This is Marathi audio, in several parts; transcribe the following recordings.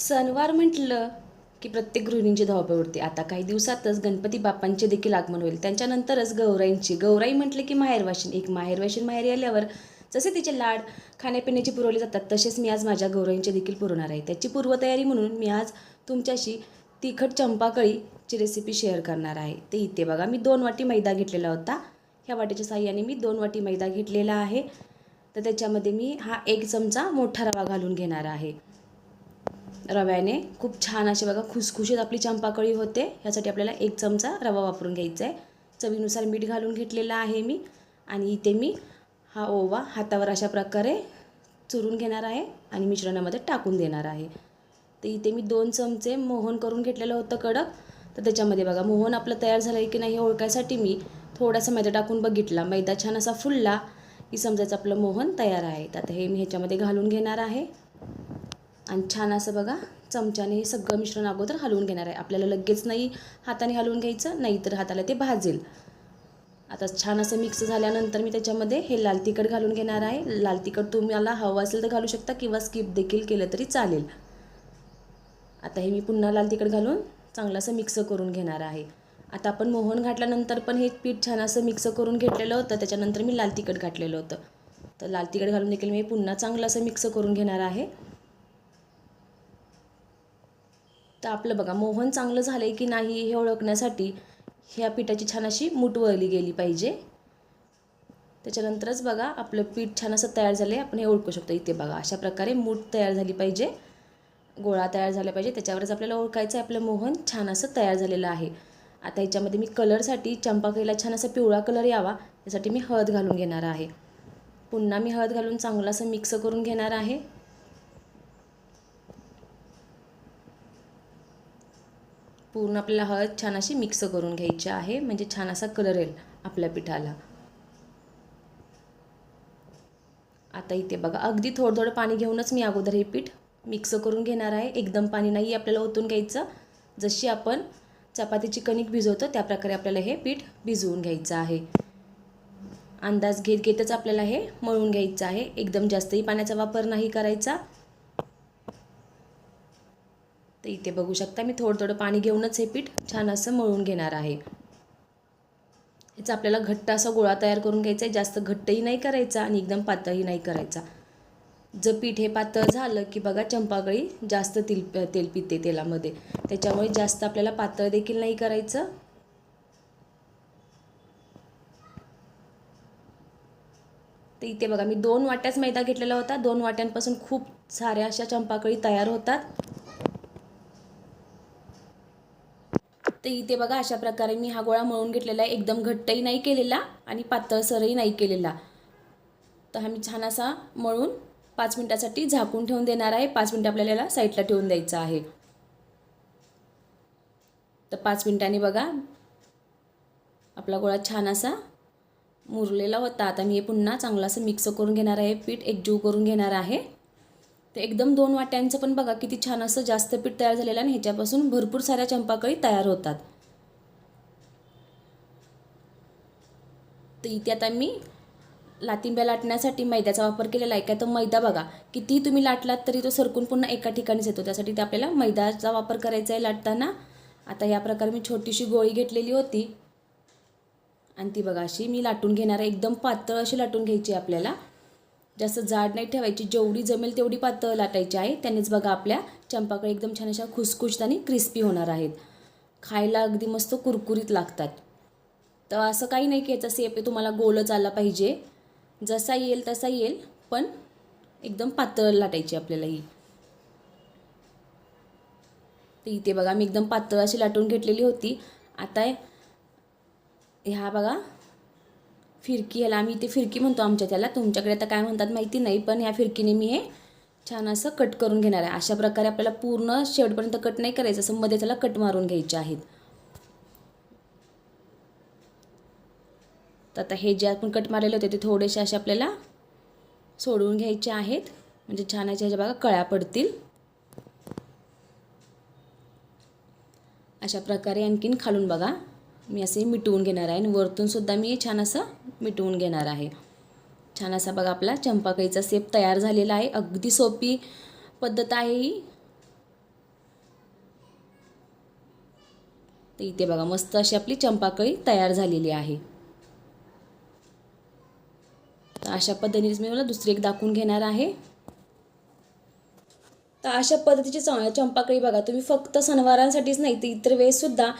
सणवार म्हटलं की प्रत्येक गृहिणींची धावपळ उडते. आता काही दिवसातच गणपती बाप्पांचे देखील आगमन होईल. त्यांच्यानंतरच गौराईंची. गौराई म्हटलं की माहेरवाशीन एक माहेरवाशीन माहेरी आल्यावर जसे तिचे लाड खाण्यापिण्याची पुरवले जातात तसेच मी आज माझ्या गौराईंचे देखील पुरवणार आहे. त्याची पूर्वतयारी म्हणून मी आज तुमच्याशी तिखट चंपाकळीची रेसिपी शेअर करणार आहे. ते इथे बघा. मी दोन वाटी मैदा घेतलेला होता. ह्या वाटीच्या साह्याने मी दोन वाटी मैदा घेतलेला आहे. तर त्याच्यामध्ये मी हा एक चमचा मोठा रवा घालून घेणार आहे. रव्याने खूप छान असे बघा खुसखुशीत आपली चंपाकळी होते. ह्यासाठी आपल्याला एक चमचा रवा वापरून घ्यायचा आहे. चवीनुसार मीठ घालून घेतलेला आहे मी. आणि इथे मी हा ओवा हातावर अशा प्रकारे चुरून घेणार आहे आणि मिश्रणामध्ये टाकून देणार आहे. तर इथे मी दोन चमचे मोहन करून घेतलेलं होतं कडक. तर त्याच्यामध्ये बघा मोहन आपलं तयार झालं आहे की नाही हे ओळखायसाठी मी थोडासा मैदा टाकून बघितला. मैदा छान असा फुलला की समजायचं आपलं मोहन तयार आहे. तर आता हे मी ह्याच्यामध्ये घालून घेणार आहे. आणि छान असं बघा चमच्याने हे सगळं मिश्रण अगोदर हलवून घेणार आहे. आपल्याला लगेच नाही हाताने हलवून घ्यायचं नाही तर हाताला ते भाजेल. आता छान असं मिक्स झाल्यानंतर मी त्याच्यामध्ये हे लाल तिखट घालून घेणार आहे. लाल तिखट तुम्हाला हवं असेल तर घालू शकता किंवा स्किप देखील केलं तरी चालेल. आता हे मी पुन्हा लाल तिखट घालून चांगलं असं मिक्स करून घेणार आहे. आता आपण मोहन घातल्यानंतर पण हे पीठ छान असं मिक्स करून घेतलेलं होतं. त्याच्यानंतर मी लाल तिखट घातलेलं होतं. तर लाल तिखट घालून देखील मी पुन्हा चांगलं असं मिक्स करून घेणार आहे. तर आपलं बघा मोहन चांगलं झालं आहे की नाही हे ओळखण्यासाठी ह्या पिठाची छान अशी मूठ वळली गेली पाहिजे. त्याच्यानंतरच बघा आपलं पीठ छान असं तयार झालं आहे आपण हे ओळखू शकतो. इथे बघा अशा प्रकारे मूठ तयार झाली पाहिजे. गोळा तयार झाला पाहिजे. त्याच्यावरच आपल्याला ओळखायचं आहे आपलं मोहन छान असं तयार झालेलं आहे. आता ह्याच्यामध्ये मी कलरसाठी चंपाकळीला छान असा पिवळा कलर यावा यासाठी मी हळद घालून घेणार आहे. पुन्हा मी हळद घालून चांगलं असं मिक्स करून घेणार आहे. पूर्ण आपल्याला हळद छान अशी मिक्स करून घ्यायची आहे. म्हणजे छान असा कलर येईल आपल्या पिठाला. आता इथे बघा अगदी थोडं थोडं पाणी घेऊनच मी अगोदर हे पीठ मिक्स करून घेणार आहे. एकदम पाणी नाही आपल्याला ओतून घ्यायचं. जशी आपण चपातीची कणिक भिजवतो त्याप्रकारे आपल्याला हे पीठ भिजवून घ्यायचं आहे. अंदाज घेत घेतच आपल्याला हे मळून घ्यायचं आहे. एकदम जास्तही पाण्याचा वापर नाही करायचा. तर इथे बघू शकता मी थोडं थोडं पाणी घेऊनच हे पीठ छान असं मळून घेणार आहे. याचा आपल्याला घट्ट असा गोळा तयार करून घ्यायचा आहे. जास्त घट्टही नाही करायचा आणि एकदम पातळही नाही करायचा. जर पीठ हे पातळ झालं की बघा चंपाकळी जास्त तेल तेल पिते तेलामध्ये. त्याच्यामुळे जास्त आपल्याला पातळ देखील नाही करायचं. तर इथे बघा मी दोन वाट्याच मैदा घेतलेला होता. दोन वाट्यांपासून खूप साऱ्या अशा चंपाकळी तयार होतात. तर इथे बघा अशा प्रकारे मी हा गोळा मळून घेतलेला आहे. एकदम घट्टही नाही केलेला आणि पातळसरही नाही केलेला. तर हा मी छान असा मळून पाच मिनटासाठी झाकून ठेवून देणार आहे. पाच मिनटं आपल्याला याला साईडला ठेवून द्यायचं आहे. तर पाच मिनटांनी बघा आपला गोळा छान असा मुरलेला होता. आता मी हे पुन्हा चांगला असं मिक्स करून घेणार आहे. पीठ एकजीव करून घेणार आहे. तर एकदम दोन वाट्यांचं पण बघा किती छान असं जास्त पीठ तयार झालेलं आणि ह्याच्यापासून भरपूर साऱ्या चंपाकळी तयार होतात. तर इथे आता मी लातिंब्या लाटण्यासाठी मैद्याचा वापर केलेला आहे. काय तर मैदा बघा कितीही तुम्ही लाटलात तरी तो सरकून पुन्हा एका ठिकाणीच येतो. त्यासाठी ते आपल्याला मैद्याचा वापर करायचा आहे लाटताना. आता या प्रकारे मी छोटीशी गोळी घेतलेली होती. आणि ती बघा अशी मी लाटून घेणार आहे. एकदम पातळ अशी लाटून घ्यायची आहे आपल्याला. जास्त जाड नाही ठेवायची. जेवढी जमेल तेवढी पातळ लाटायची आहे. त्यानेच बघा आपल्या चंपाकडे एकदम छान अशा खुसखुशीत आणि क्रिस्पी होणार आहेत. खायला अगदी मस्त कुरकुरीत लागतात. तर असं काही नाही की याचा सेप आहे तुम्हाला गोलच आला पाहिजे. जसा येईल तसा येईल पण एकदम पातळ लाटायची आपल्याला ही. तर इथे बघा मी एकदम पातळ अशी लाटून घेतलेली होती. आता ह्या बघा फिरकी ह्याला आम्ही इथे फिरकी म्हणतो आमच्या त्याला. तुमच्याकडे आता काय म्हणतात माहिती नाही पण ह्या फिरकीने मी हे छान असं कट करून घेणार आहे. अशा प्रकारे आपल्याला पूर्ण शेवटपर्यंत कट नाही करायचं असं मध्ये त्याला कट मारून घ्यायचे आहेत. तर आता हे जे आपण कट मारलेले होते ते थोडेसे असे आपल्याला सोडून घ्यायचे आहेत. म्हणजे छान अशा ह्याच्या बघा कळ्या पडतील. अशा प्रकारे आणखीन खालून बघा मी असे मिटवून घेणार आहे. आणि वरतून सुद्धा मी छान असं मिटवून घेणार आहे. छान असा बघा आपला चंपाकाईचा सेप तयार झालेला आहे. अगदी सोपी पद्धत आहे ही. तर इथे बघा मस्त अशी आपली चंपाकळी तयार झालेली आहे. तर अशा पद्धतीनेच मी मला दुसरी एक दाखवून घेणार आहे. तर अशा पद्धतीची चंपाकळी बघा तुम्ही फक्त सणवारांसाठीच नाही तर इतर वेळेससुद्धा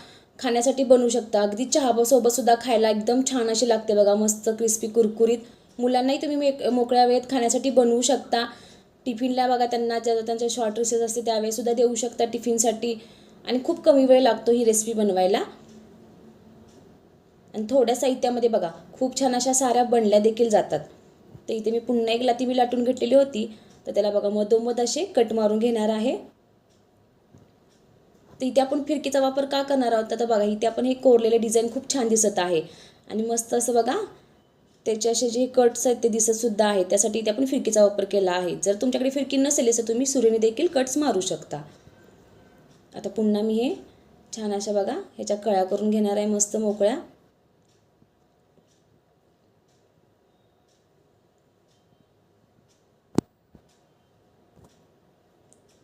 खाण्यासाठी बनवू शकता. अगदी चहासोबत सुद्धा खायला एकदम छान अशी लागते बघा. मस्त क्रिस्पी कुरकुरीत. मुलांनाही तुम्ही मोकळ्या वेळेत खाण्यासाठी बनवू शकता. टिफिनला बघा त्यांना ज्या त्यांच्या शॉर्ट रिसेस असते त्यावेळेसुद्धा देऊ शकता टिफिनसाठी. आणि खूप कमी वेळ लागतो ही रेसिपी बनवायला. आणि थोड्या साहित्यामध्ये बघा खूप छान अशा साऱ्या बनल्या देखील जातात. तर इथे मी पुन्हा एक लाती मी लाटून घेतलेली होती. तर त्याला बघा मधोमध असे कट मारून घेणार आहे. तर इथे आपण फिरकीचा वापर का करणार आहोत? तर बघा इथे आपण हे कोरलेले डिझाईन खूप छान दिसत आहे. आणि मस्त असं बघा त्याचे असे जे कट्स आहेत ते दिसतसुद्धा आहे त्यासाठी इथे आपण फिरकीचा वापर केला आहे. जर तुमच्याकडे फिरकी नसेल तर तुम्ही सुरीने देखील कट्स मारू शकता. आता पुन्हा मी हे छान अशा बघा ह्याच्या कळ्या करून घेणार आहे मस्त मोकळ्या.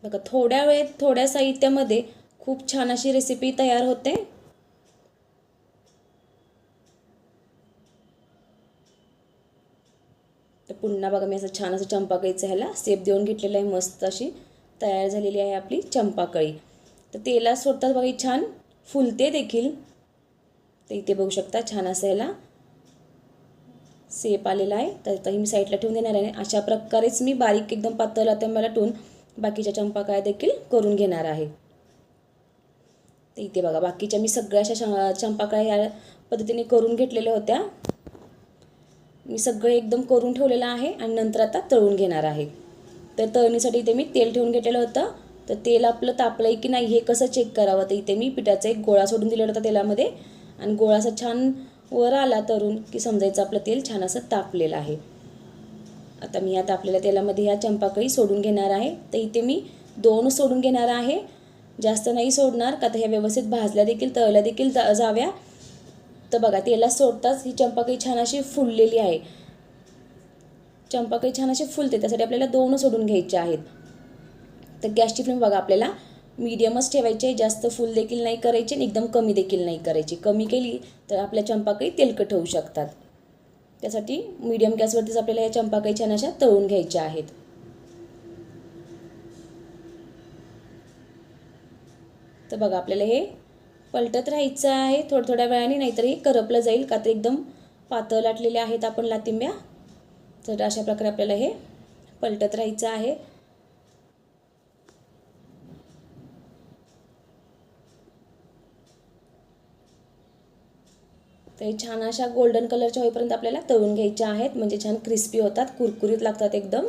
बघा थोड्या वेळेत थोड्या साहित्यामध्ये खूप छान अशी रेसिपी तयार होते. तर पुन्हा बघा मी असं छान असं चंपाकळीचं ह्याला सेप देऊन घेतलेलं आहे मस्त अशी तयार झालेली आहे आपली चंपाकळी तर तेला सोडतात बघा छान फुलते देखील. तर इथे बघू शकता छान असं ह्याला सेप आलेला आहे. तर आता मी साईडला ठेवून देणार आहे अशा प्रकारेच मी बारीक एकदम पातळ आता मला टून बाकीच्या चंपाकळ्या देखील करून घेणार आहे. तर इथे बघा बाकीच्या मी सगळ्या अशा चंपाकाळ्या ह्या पद्धतीने करून घेतलेल्या होत्या. मी सगळं एकदम करून ठेवलेलं आहे आणि नंतर आता तळून घेणार आहे. तर तळणीसाठी इथे मी तेल ठेवून घेतलेलं होतं. तर तेल आपलं तापलं आहे की नाही हे कसं चेक करावं? तर इथे मी पिठाचा एक गोळा सोडून दिलेला होता तेलामध्ये. आणि गोळा असा छान वर आला तरून की समजायचं आपलं तेल छान असं तापलेलं आहे. आता मी या तापलेल्या तेलामध्ये ह्या चंपाकळी सोडून घेणार आहे. तर इथे मी दोन सोडून घेणार आहे. जास्त नाही सोडणार का तर ह्या व्यवस्थित भाजल्या देखील तळल्या देखील जा जाव्या. तर बघा तेला सोडताच ही चंपाकळी छान अशी फुललेली आहे. चंपाकळी छान अशी फुलते त्यासाठी आपल्याला दोन सोडून घ्यायचे आहेत. तर गॅसची फ्लेम बघा आपल्याला. मीडियमच ठेवायची आहे जास्त फुल देखील नाही करायची आणि एकदम कमी देखील नाही करायची. कमी केली तर आपल्या चंपाकळी तेलकट होऊ शकतात. त्यासाठी मीडियम गॅसवरतीच आपल्याला या चंपाकळी छान अशा तळून घ्यायच्या आहेत. तर बघा आपल्याला हे पलटत राहायचं आहे थोड्या थोड्या वेळाने नाहीतर हे करपलं जाईल. का तर एकदम पातळ लाटलेले आहेत आपण लातिंब्या तर अशा प्रकारे आपल्याला हे पलटत राहायचं आहे. तर हे छान अशा गोल्डन कलरच्या होईपर्यंत आपल्याला तळून घ्यायच्या आहेत. म्हणजे छान क्रिस्पी होतात कुरकुरीत लागतात एकदम.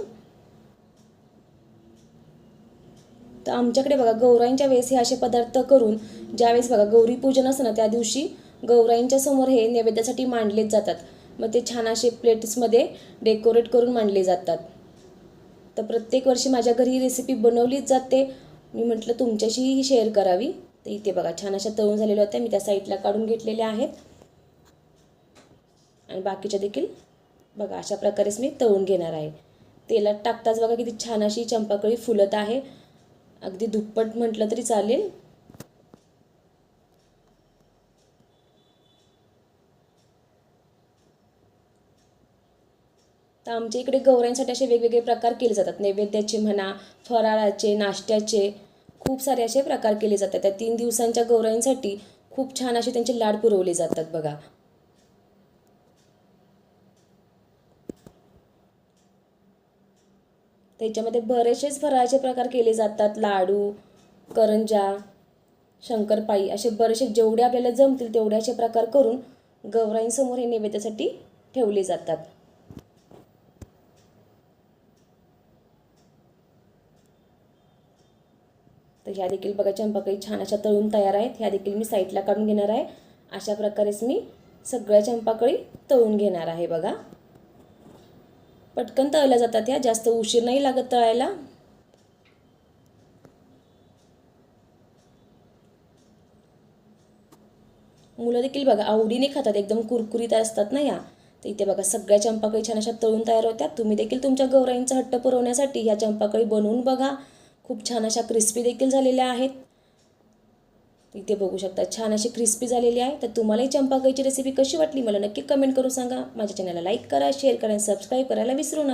तर आमच्याकडे बघा गौराईंच्या वेळेस हे असे पदार्थ करून ज्यावेळेस बघा गौरी पूजन असतं ना त्या दिवशी गौराईंच्या समोर हे नैवेद्यासाठी मांडलेच जातात. मग ते छान असे प्लेट्समध्ये डेकोरेट करून मांडले जातात. तर प्रत्येक वर्षी माझ्या घरी ही रेसिपी बनवलीच जाते. मी म्हटलं तुमच्याशीही ही शेअर करावी. तर इथे बघा छान अशा तळून झालेल्या होत्या. मी त्या साईडला काढून घेतलेल्या आहेत. आणि बाकीच्या देखील बघा अशा प्रकारेच मी तळून घेणार आहे. तेलात टाकताच बघा किती छान अशी चंपाकळी फुलत आहे. अगदी दुप्पट म्हटलं तरी चालेल. तर आमच्या इकडे गौऱ्यांसाठी असे वेगवेगळे प्रकार केले जातात. नैवेद्याचे म्हणा फराळाचे नाश्त्याचे खूप सारे असे प्रकार केले जातात. त्या तीन दिवसांच्या गौराईंसाठी खूप छान असे त्यांचे लाड पुरवले जातात बघा. त्याच्यामध्ये बरेचसेच फराळाचे प्रकार केले जातात. लाडू करंजा शंकरपाई असे बरेचसे जेवढे आपल्याला जमतील तेवढे असे प्रकार करून गौराईंसमोर हे नैवेद्यासाठी ठेवले जातात. तर ह्या देखील बघा चंपाकाई छान अशा तळून तयार आहेत. ह्या देखील मी साईडला काढून घेणार आहे. अशा प्रकारेच मी सगळ्या चंपाकळी तळून घेणार आहे बघा. पटकन तळल्या जातात ह्या. जास्त उशीर नाही लागत तळायला. मुलं देखील बघा आवडीने खातात. एकदम कुरकुरीत असतात ना या तर इथे बघा सगळ्या चंपाकळी छान अशा तळून तयार होत्या. तुम्ही देखील तुमच्या गौराईंचा हट्ट पुरवण्यासाठी ह्या चंपाकळी बनवून बघा. खूप छान अशा क्रिस्पी देखील झालेल्या आहेत. इथे बघू शकता. छान अशी क्रिस्पी झालेली आहे. तर तुम्हालाही चंपाकाईची रेसिपी कशी वाटली? मला नक्की कमेंट करून सांगा. माझ्या चॅनलला लाईक करा शेअर करा आणि सबस्क्राईब करायला विसरू नका.